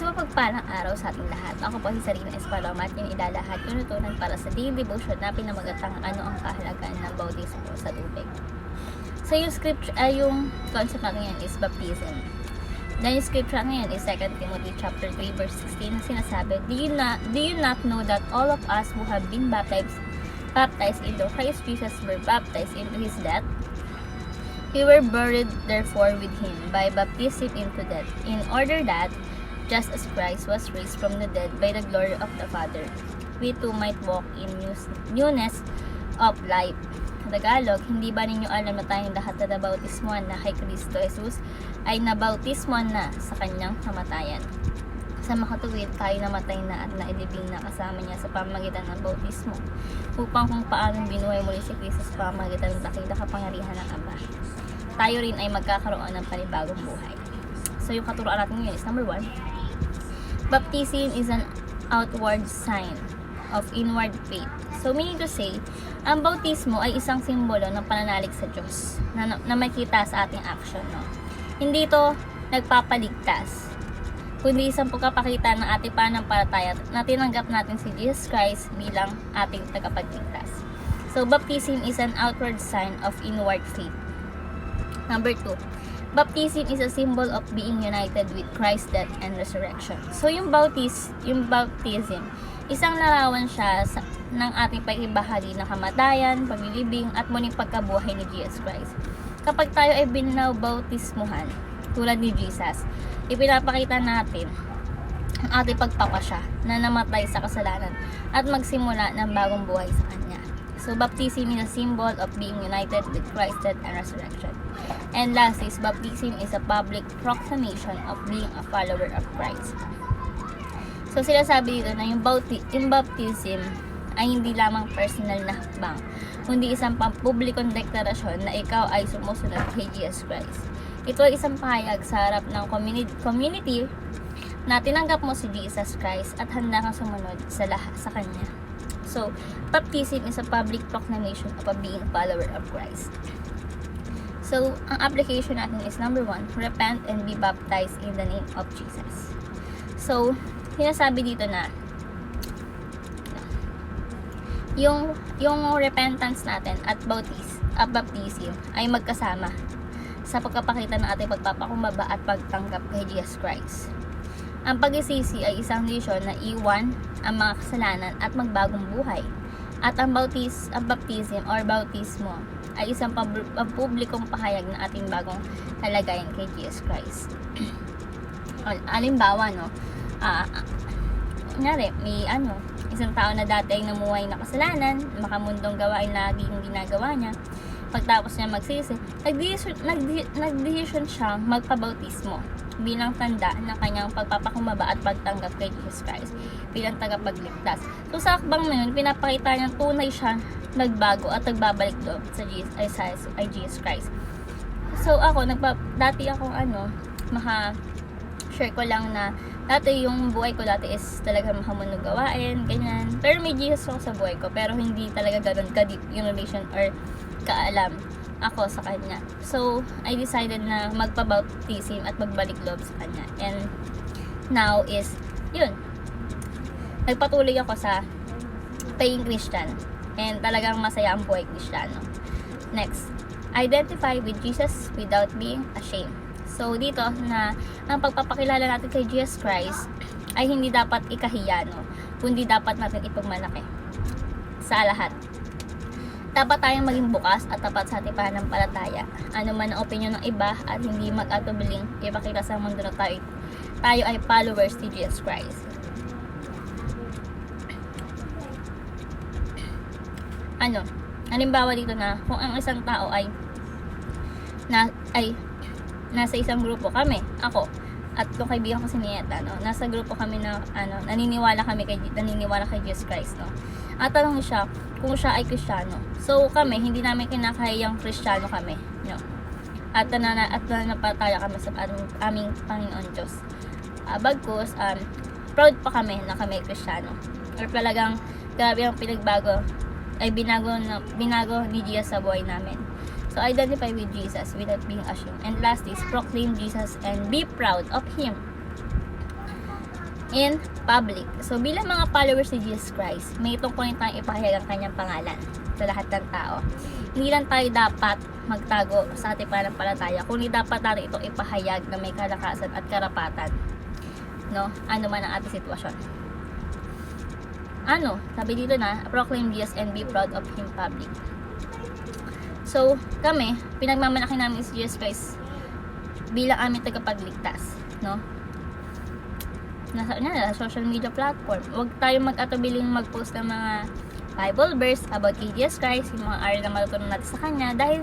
Sa mapagpalang araw sa ating lahat, ako po si Sarina Espaloma at yung ilalahat yung nutunan para sa daily devotion na pinamagatang ano ang kahalagaan ng bautismo sa tubig. So yung scripture, ay yung concept natin yan is baptism. Then yung scripture ngayon is 2 Timothy chapter 3 verse 16 na sinasabi, Do you not, do you not know that all of us who have been baptized baptized into Christ Jesus were baptized into His death? We were buried therefore with Him by baptism into death, in order that, just as Christ was raised from the dead by the glory of the Father, we too might walk in newness of life. Tagalog, hindi ba ninyo alam na tayong lahat na nabautismuhan na kay Kristo Jesus ay nabautismuhan na sa kanyang kamatayan? Sa makatuwid, tayo namatay na at nailibing na kasama niya sa pamagitan ng bautismo upang kung paanong binuhay muli si Kristo sa pamagitan ng dakila kapangyarihan ng Ama. Tayo rin ay magkakaroon ng panibagong buhay. So yung katuroan natin ngayon is number one, Baptism is an outward sign of inward faith. So meaning to say, ang bautismo ay isang simbolo ng pananalig sa Diyos na, na makita sa ating action. No? Hindi ito nagpapaligtas, kundi isang pagkapakita ng ating pananampalataya na tinanggap natin si Jesus Christ bilang ating tagapagligtas. So, baptism is an outward sign of inward faith. Number two, baptism is a symbol of being united with Christ's death and resurrection. So, yung bautis, yung baptism, isang larawan siya sa, ng ating pagibahagi ng kamatayan, paglilibing, at muling pagkabuhay ni Jesus Christ. Kapag tayo ay binabautismuhan, tulad ni Jesus, ipinapakita natin ang ating pagpapasya na namatay sa kasalanan at magsimula ng bagong buhay sa Kanya. So, baptism is a symbol of being united with Christ's death and resurrection. And last is, baptism is a public proclamation of being a follower of Christ. So, sila sabi dito na yung, bauti, yung baptism ay hindi lamang personal na hakbang, kundi isang pampublikong deklarasyon na ikaw ay sumusunod kay Jesus Christ. Ito ay isang pahayag sa harap ng community, community na tinanggap mo si Jesus Christ at handa kang sumunod sa lahat sa Kanya. So, baptism is a public proclamation of a being follower of Christ. So, ang application natin is number one, repent and be baptized in the name of Jesus. So, sinasabi dito na yung yung repentance natin at bautis, at baptism ay magkasama sa pagkapakita ng ating pagpapakumbaba at pagtanggap kay Jesus Christ. Ang pagsisisi ay isang desisyon na iwan ang mga kasalanan at magbagong buhay. At ang bautis, ang baptism or bautismo ay isang publikong pahayag ng ating bagong kalagayan kay Jesus Christ. Al- Alimbawa, no, uh, kunyari, may ano, isang tao na dati ay namuhay na kasalanan, makamundong gawain lagi yung ginagawa niya, pagtapos niya magsisi, nagdesisyon, nagdesisyon siyang magpabautismo bilang tanda ng kanyang pagpapakumbaba at pagtanggap kay Jesus Christ bilang tagapagligtas. So sa akbang na yun, pinapakita niya tunay siya nagbago at nagbabalik loob sa Jesus, ay, sa, ay Jesus Christ. So ako, nagpa, dati akong ano, maka share ko lang na dati yung buhay ko dati is talaga mahamunog gawain, ganyan. Pero may Jesus ako sa buhay ko, pero hindi talaga ganun ka-deep yung relation or kaalam ako sa kanya. So, I decided na magpa-baptism at magbalik loob sa kanya. And now is, yun, nagpatuloy ako sa paying Christian. And talagang masaya ang buhay Kristiyano. Next, identify with Jesus without being ashamed. So, dito na ang pagpapakilala natin kay Jesus Christ ay hindi dapat ikahiya, no? kundi dapat natin ipagmalaki sa lahat dapat tayong maging bukas at tapat sa ating pananampalataya. Ano man ang opinion ng iba at hindi mag-atubiling ipakita sa mundo na tayo, tayo ay followers ni Jesus Christ. Ano? Halimbawa dito na kung ang isang tao ay na ay nasa isang grupo kami, ako, at yung kaibigan ko si Nieta, no, nasa grupo kami na ano, naniniwala kami kay naniniwala kay Jesus Christ, no. At tanong siya kung siya ay Kristiyano. So kami, hindi namin kinakayang Kristiyano kami, no. At nanana at nananampalataya kami sa aming, aming Panginoon Diyos. Uh, bagkus, um, proud pa kami na kami ay Kristiyano. Or talagang grabe ang pinagbago ay binago na binago ni Jesus sa buhay namin. So identify with Jesus without being ashamed. And last is proclaim Jesus and be proud of Him. In public. So, bilang mga followers ni Jesus Christ, may tungkulin tayong ipahayag ang kanyang pangalan sa lahat ng tao. Hindi lang tayo dapat magtago sa ating pananampalataya, kundi dapat natin itong ipahayag na may kalakasan at karapatan. No? Ano man ang ating sitwasyon. Ano? Sabi dito na, proclaim Jesus and be proud of Him public. So, kami, pinagmamalaki namin si Jesus Christ bilang aming tagapagligtas, no? Nasa, na, social media platform. Huwag tayong mag-atubiling mag-post ng mga Bible verse about kay Jesus Christ, yung mga aral na matutunan natin sa Kanya, dahil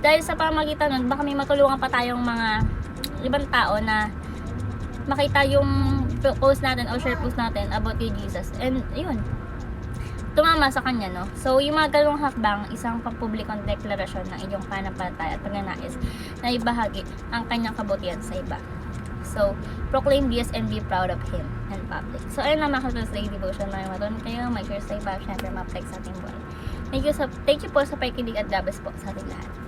dahil sa pamagitan nun, baka may matulungan pa tayong mga ibang tao na makita yung post natin o share post natin about kay Jesus. And, yun, tumama sa kanya, no? So, yung mga galawang hakbang, isang pampublikong deklarasyon ng inyong panampalataya at pagnanais na ibahagi ang kanyang kabutihan sa iba. So, proclaim Jesus and be proud of Him in public. So, ayun na mga sa daily devotion. May matunan kayo, may share sa iba, syempre ma-flex sa ating buhay. Thank you, sa, thank you po sa pakikinig at bless po sa ating lahat.